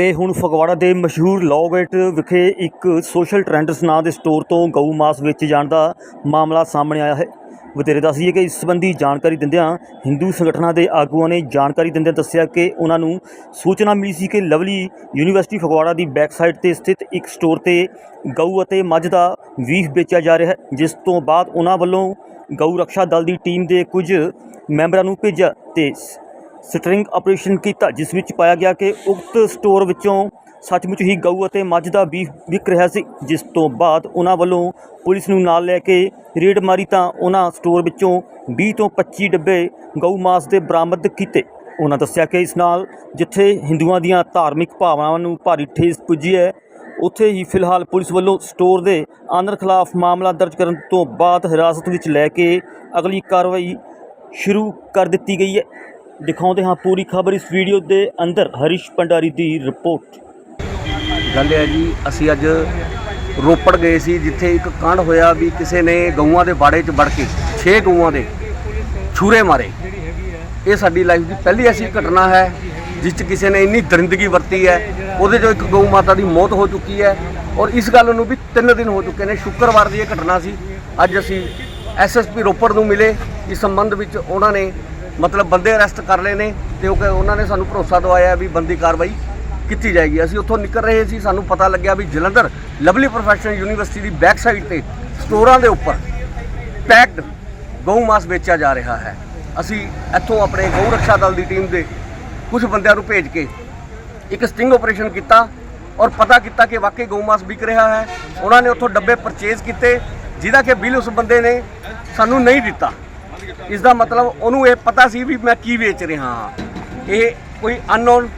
ਤੇ ਹੁਣ ਫਗਵਾੜਾ ਦੇ ਮਸ਼ਹੂਰ ਲੌਗੇਟ ਵਿਖੇ ਇੱਕ ਸੋਸ਼ਲ ਟ੍ਰੈਂਡਸ ਨਾਂ ਦੇ ਸਟੋਰ ਤੋਂ ਗਊ ਮਾਸ ਵੇਚੇ ਜਾਣ ਦਾ ਮਾਮਲਾ ਸਾਹਮਣੇ ਆਇਆ ਹੈ। ਵਧੇਰੇ ਦੱਸੀਏ ਕਿ ਇਸ ਸੰਬੰਧੀ ਜਾਣਕਾਰੀ ਦਿੰਦਿਆਂ ਹਿੰਦੂ ਸੰਗਠਨਾਂ ਦੇ ਆਗੂਆਂ ਨੇ ਜਾਣਕਾਰੀ ਦਿੰਦਿਆਂ ਦੱਸਿਆ ਕਿ ਉਹਨਾਂ ਨੂੰ ਸੂਚਨਾ ਮਿਲੀ ਸੀ ਕਿ ਲਵਲੀ ਯੂਨੀਵਰਸਿਟੀ ਫਗਵਾੜਾ ਦੀ ਬੈਕਸਾਈਡ ਤੇ ਸਥਿਤ ਇੱਕ ਸਟੋਰ ਤੇ ਗਊ ਅਤੇ ਮੱਝ ਦਾ ਵੀਫ ਵੇਚਿਆ ਜਾ ਰਿਹਾ ਹੈ, ਜਿਸ ਤੋਂ ਬਾਅਦ ਉਹਨਾਂ ਵੱਲੋਂ ਗਊ ਰੱਖਿਆ ਦਲ ਦੀ ਟੀਮ ਦੇ ਕੁਝ ਮੈਂਬਰਾਂ ਨੂੰ ਭੇਜਿਆ ਤੇ ਸਟਰਿੰਗ ਆਪਰੇਸ਼ਨ ਕੀਤਾ, ਜਿਸ ਵਿੱਚ ਪਾਇਆ ਗਿਆ ਕਿ ਉਕਤ ਸਟੋਰ ਵਿੱਚੋਂ ਸੱਚਮੁੱਚ ਹੀ ਗਊ ਅਤੇ ਮੱਝ ਦਾ ਬੀਫ ਵਿਕ ਰਿਹਾ ਸੀ, ਜਿਸ ਤੋਂ ਬਾਅਦ ਉਹਨਾਂ ਵੱਲੋਂ ਪੁਲਿਸ ਨੂੰ ਨਾਲ ਲੈ ਕੇ ਰੇਡ ਮਾਰੀ ਤਾਂ ਉਹਨਾਂ ਸਟੋਰ ਵਿੱਚੋਂ 20 ਤੋਂ 25 ਡੱਬੇ ਗਊ ਮਾਸ ਦੇ ਬਰਾਮਦ ਕੀਤੇ। ਉਹਨਾਂ ਦੱਸਿਆ ਕਿ ਇਸ ਨਾਲ ਜਿੱਥੇ ਹਿੰਦੂਆਂ ਦੀਆਂ ਧਾਰਮਿਕ ਭਾਵਨਾਵਾਂ ਨੂੰ ਭਾਰੀ ਠੇਸ ਪੁੱਜੀ ਹੈ, ਉੱਥੇ ਹੀ ਫਿਲਹਾਲ ਪੁਲਿਸ ਵੱਲੋਂ ਸਟੋਰ ਦੇ ਆਨਰ ਖਿਲਾਫ ਮਾਮਲਾ ਦਰਜ ਕਰਨ ਤੋਂ ਬਾਅਦ ਹਿਰਾਸਤ ਵਿੱਚ ਲੈ ਕੇ ਅਗਲੀ ਕਾਰਵਾਈ ਸ਼ੁਰੂ ਕਰ ਦਿੱਤੀ ਗਈ ਹੈ। ਦਿਖਾਉਂਦੇ ਹਾਂ ਪੂਰੀ ਖਬਰ ਇਸ ਵੀਡੀਓ ਦੇ ਅੰਦਰ। ਹਰੀਸ਼ ਭੰਡਾਰੀ ਦੀ ਰਿਪੋਰਟ। ਗੱਲ ਹੈ ਜੀ, ਅਸੀਂ ਅੱਜ ਰੋਪੜ ਗਏ ਸੀ, ਜਿੱਥੇ ਇੱਕ ਕਾਂਡ ਹੋਇਆ ਵੀ ਕਿਸੇ ਨੇ ਗਊਆਂ ਦੇ ਬਾੜੇ 'ਚ ਵੜ ਕੇ 6 ਗਊਆਂ ਦੇ ਛੂਰੇ ਮਾਰੇ। ਇਹ ਸਾਡੀ ਲਾਈਫ ਦੀ ਪਹਿਲੀ ਐਸੀ ਘਟਨਾ ਹੈ, ਜਿਸ 'ਚ ਕਿਸੇ ਨੇ ਇੰਨੀ ਦਰਿੰਦਗੀ ਵਰਤੀ ਹੈ, ਉਹਦੇ 'ਚੋਂ ਇੱਕ ਗਊ ਮਾਤਾ ਦੀ ਮੌਤ ਹੋ ਚੁੱਕੀ ਹੈ ਔਰ ਇਸ ਗੱਲ ਨੂੰ ਵੀ 3 ਦਿਨ ਹੋ ਚੁੱਕੇ ਨੇ। ਸ਼ੁੱਕਰਵਾਰ ਦੀ ਇਹ ਘਟਨਾ ਸੀ। ਅੱਜ ਅਸੀਂ ਐਸਐਸਪੀ ਰੋਪੜ ਨੂੰ ਮਿਲੇ, ਇਸ ਸੰਬੰਧ ਵਿੱਚ ਉਹਨਾਂ ਨੇ ਮਤਲਬ ਬੰਦੇ ਅਰੈਸਟ ਕਰ ਲਏ ਨੇ ਤੇ ਉਹ ਕਿ- ਉਹਨਾਂ ਨੇ ਸਾਨੂੰ ਭਰੋਸਾ ਦਵਾਇਆ ਵੀ ਬੰਦੀ ਕਾਰਵਾਈ ਕੀਤੀ ਜਾਏਗੀ। ਅਸੀਂ ਉੱਥੋਂ ਨਿਕਲ ਰਹੇ ਸੀ, ਸਾਨੂੰ ਪਤਾ ਲੱਗਿਆ ਵੀ ਜਲੰਧਰ ਲਵਲੀ ਪ੍ਰੋਫੈਸ਼ਨਲ ਯੂਨੀਵਰਸਿਟੀ ਦੀ ਬੈਕ ਸਾਈਡ ਤੇ ਸਟੋਰਾਂ ਦੇ ਉੱਪਰ ਪੈਕਡ ਗਊ ਮਾਸ ਵੇਚਿਆ ਜਾ ਰਿਹਾ ਹੈ। ਅਸੀਂ ਇੱਥੋਂ ਆਪਣੇ ਗਊ ਰੱਖਿਆ ਦਲ ਦੀ ਟੀਮ ਦੇ ਕੁਝ ਬੰਦਿਆਂ ਨੂੰ ਭੇਜ ਕੇ ਇੱਕ ਸਟਿੰਗ ਆਪਰੇਸ਼ਨ ਕੀਤਾ ਔਰ ਪਤਾ ਕੀਤਾ ਕਿ ਵਾਕਈ ਗਊ ਮਾਸ ਵਿਕ ਰਿਹਾ ਹੈ। ਉਹਨਾਂ ਨੇ ਉੱਥੋਂ ਡੱਬੇ ਪਰਚੇਜ਼ ਕੀਤੇ, ਜਿਹਦਾ ਕਿ ਬਿੱਲ ਉਸ ਬੰਦੇ ਨੇ ਸਾਨੂੰ ਨਹੀਂ ਦਿੱਤਾ। ਇਸ ਦਾ ਮਤਲਬ ਉਹਨੂੰ ਇਹ ਪਤਾ ਸੀ ਵੀ ਮੈਂ ਕੀ ਵੇਚ ਰਿਹਾ ਹਾਂ। ਇਹ ਕੋਈ ਅਨਨੋਨ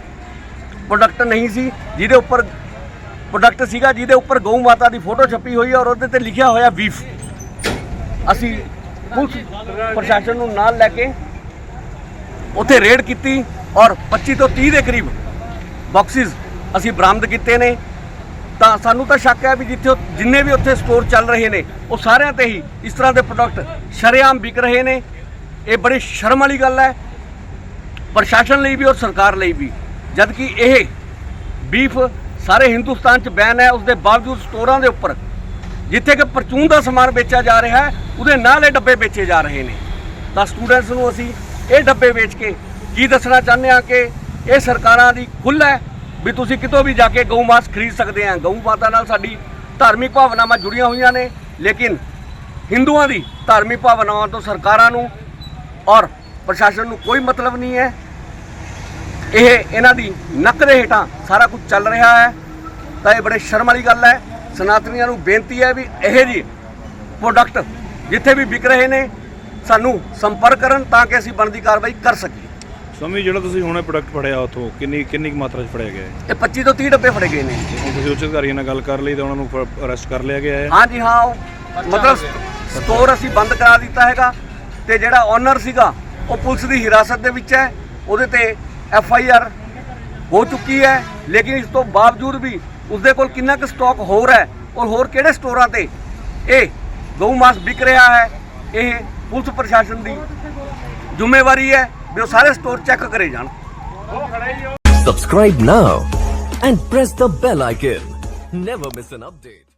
ਪ੍ਰੋਡਕਟ ਨਹੀਂ ਸੀ, ਜਿਹਦੇ ਉੱਪਰ ਪ੍ਰੋਡਕਟ ਸੀਗਾ, ਜਿਹਦੇ ਉੱਪਰ ਗਊ ਮਾਤਾ ਦੀ ਫੋਟੋ ਛਪੀ ਹੋਈ ਔਰ ਉਹਦੇ ਤੇ ਲਿਖਿਆ ਹੋਇਆ ਬੀਫ ਅਸੀਂ ਪੁਲਿਸ ਪ੍ਰਸ਼ਾਸਨ ਨੂੰ ਨਾਲ ਲੈ ਕੇ ਉੱਥੇ ਰੇਡ ਕੀਤੀ ਔਰ 25 ਤੋਂ 30 ਦੇ ਕਰੀਬ ਬਾਕਸਿਸ ਅਸੀਂ ਬਰਾਮਦ ਕੀਤੇ ਨੇ। ਤਾਂ ਸਾਨੂੰ ਤਾਂ ਸ਼ੱਕ ਹੈ ਵੀ ਜਿੱਥੇ ਜਿੰਨੇ ਵੀ ਉੱਥੇ ਸਟੋਰ ਚੱਲ ਰਹੇ ਨੇ, ਉਹ ਸਾਰਿਆਂ ਤੇ ਹੀ ਇਸ ਤਰ੍ਹਾਂ ਦੇ ਪ੍ਰੋਡਕਟ ਸ਼ਰੇਆਮ ਵਿਕ ਰਹੇ ਨੇ। ਇਹ ਬੜੀ ਸ਼ਰਮ ਵਾਲੀ ਗੱਲ ਹੈ। ਪ੍ਰਸ਼ਾਸਨ ਲਈ ਵੀ ਔਰ ਸਰਕਾਰ ਲਈ ਵੀ। ਜਦ ਕਿ ਇਹ ਬੀਫ ਸਾਰੇ ਹਿੰਦੁਸਤਾਨ 'ਚ ਬੈਨ ਹੈ ਉਸ ਦੇ ਬਾਵਜੂਦ ਸਟੋਰਾਂ ਦੇ ਉੱਪਰ। ਜਿੱਥੇ ਕਿ ਪਰਚੂਨ ਦਾ ਸਮਾਨ ਵੇਚਿਆ ਜਾ ਰਿਹਾ ਹੈ, ਉਹਦੇ ਨਾਲ ਇਹ ਡੱਬੇ ਵੇਚੇ ਜਾ ਰਹੇ ਨੇ। ਤਾਂ ਸਟੂਡੈਂਟਸ ਨੂੰ ਅਸੀਂ ਇਹ ਡੱਬੇ ਵੇਚ ਕੇ ਕੀ ਦੱਸਣਾ ਚਾਹੁੰਦੇ ਹਾਂ ਕਿ ਇਹ ਸਰਕਾਰਾਂ ਦੀ ਖੁੱਲ੍ਹ ਹੈ ਵੀ ਤੁਸੀਂ ਕਿਤੋਂ ਵੀ ਜਾ ਕੇ ਗਊ ਮਾਸ ਖਰੀਦ ਸਕਦੇ ਆ। ਗਊ ਮਾਤਾ ਨਾਲ ਸਾਡੀ ਧਾਰਮਿਕ ਭਾਵਨਾਵਾਂ ਜੁੜੀਆਂ ਹੋਈਆਂ ਨੇ, ਲੇਕਿਨ ਹਿੰਦੂਆਂ ਦੀ ਧਾਰਮਿਕ ਭਾਵਨਾਵਾਂ ਤੋਂ ਸਰਕਾਰਾਂ ਨੂੰ ਔਰ ਪ੍ਰਸ਼ਾਸਨ ਨੂੰ ਕੋਈ ਮਤਲਬ ਨਹੀਂ ਹੈ। ਇਹ ਇਹਨਾਂ ਦੀ ਨੱਕ ਦੇ ਹੇਠਾਂ ਸਾਰਾ ਕੁਝ ਚੱਲ ਰਿਹਾ ਹੈ। ਤਾਂ ਇਹ ਬੜੇ ਸ਼ਰਮ ਵਾਲੀ ਗੱਲ ਹੈ। ਸਨਾਤਨੀਆਂ ਨੂੰ ਬੇਨਤੀ ਹੈ ਵੀ ਇਹ ਜੀ ਪ੍ਰੋਡਕਟ ਜਿੱਥੇ ਵੀ ਵਿਕ ਰਹੇ ਨੇ, ਸਾਨੂੰ ਸੰਪਰਕ ਕਰਨ ਤਾਂ ਕਿ ਅਸੀਂ ਬਣਦੀ ਕਾਰਵਾਈ ਕਰ ਸਕੀਏ। ਸਵਾਮੀ ਜਿਹੜਾ ਤੁਸੀਂ ਹੁਣੇ ਪ੍ਰੋਡਕਟ ਫੜਿਆ ਉੱਥੋਂ ਕਿੰਨੀ ਕਿੰਨੀ ਕੁ ਮਾਤਰਾ 'ਚ ਫੜਿਆ ਗਿਆ ਹੈ ਇਹ 25 ਤੋਂ 30 ਡੱਬੇ ਫੜੇ ਗਏ ਨੇ। ਹੁਣ ਤੁਸੀਂ ਉੱਚ ਅਧਿਕਾਰੀਆਂ ਨਾਲ ਗੱਲ ਕਰ ਲਈ ਤਾਂ ਉਹਨਾਂ ਨੂੰ ਅਰੈਸਟ ਕਰ ਲਿਆ ਗਿਆ ਹੈ। ਹਾਂਜੀ ਹਾਂ ਉਹ ਮਤਲਬ ਸਟੋਰ ਅਸੀਂ ਬੰਦ ਕਰਾ ਦਿੱਤਾ ਹੈਗਾ ਤੇ ਜਿਹੜਾ ਓਨਰ ਸੀਗਾ ਉਹ ਪੁਲਿਸ ਦੀ ਹਿਰਾਸਤ ਦੇ ਵਿੱਚ ਹੈ। ਉਹਦੇ ਤੇ ਐਫ ਆਈ ਆਰ ਹੋ ਚੁੱਕੀ ਹੈ ਲੇਕਿਨ ਇਸ ਤੋਂ ਬਾਵਜੂਦ ਵੀ ਉਸਦੇ ਕੋਲ ਕਿੰਨਾ ਕੁ ਸਟਾਕ ਹੋਰ ਹੈ ਔਰ ਹੋਰ ਕਿਹੜੇ ਸਟੋਰਾਂ ਤੇ ਇਹ ਗਊ ਮਾਸ ਵਿਕ ਰਿਹਾ ਹੈ ਇਹ ਪੁਲਿਸ ਪ੍ਰਸ਼ਾਸਨ ਦੀ ਜ਼ਿੰਮੇਵਾਰੀ ਹੈ। ਵੀ ਉਹ ਸਾਰੇ ਸਟੋਰ ਚੈੱਕ ਕਰੇ ਜਾਣ Subscribe now and press the bell icon. Never miss an update.